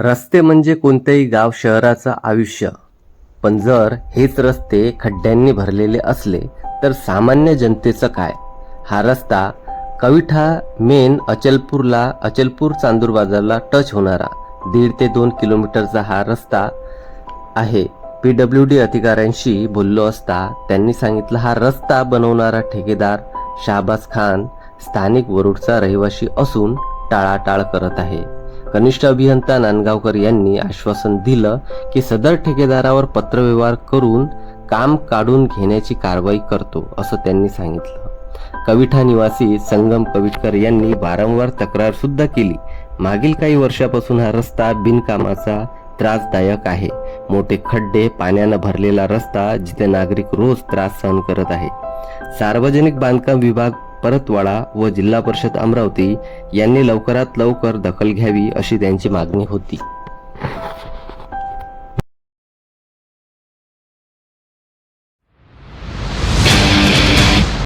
रस्ते म्हणजे कोणतेही गाव शहराचं आयुष्य. पण जर हेच रस्ते खड्ड्यांनी भरलेले असले तर सामान्य जनतेचं काय? हा रस्ता कविठा मेन अचलपूरला अचलपूर चांदूर बाजारला टच होणारा. दीड ते दोन किलोमीटरचा हा रस्ता आहे. पी डब्ल्यू डी अधिकाऱ्यांशी बोललो असता त्यांनी सांगितलं हा रस्ता बनवणारा ठेकेदार शाहबाज खान स्थानिक वरुडचा रहिवासी असून टाळाटाळ करत आहे. कनिष्ठ अभियंता नांदगावकर यांनी आश्वासन दिलं की सदर ठेकेदारावर पत्रव्यवहार करून काम काढून घेण्याची कारवाई करतो असं त्यांनी सांगितलं. कविठा निवासी संगम कविटकर यांनी वारंवार तक्रार सुद्धा केली. मागील काही वर्षापासून हा रस्ता बिनकामाचा त्रासदायक आहे. मोठे खड्डे पाण्यानं भरलेला रस्ता जिथे नागरिक रोज त्रास सहन करत आहे. सार्वजनिक बांधकाम विभाग परतवाडा व जिल्हा परिषद अमरावती यांनी लवकरात लवकर दखल घ्यावी अशी त्यांची मागणी होती.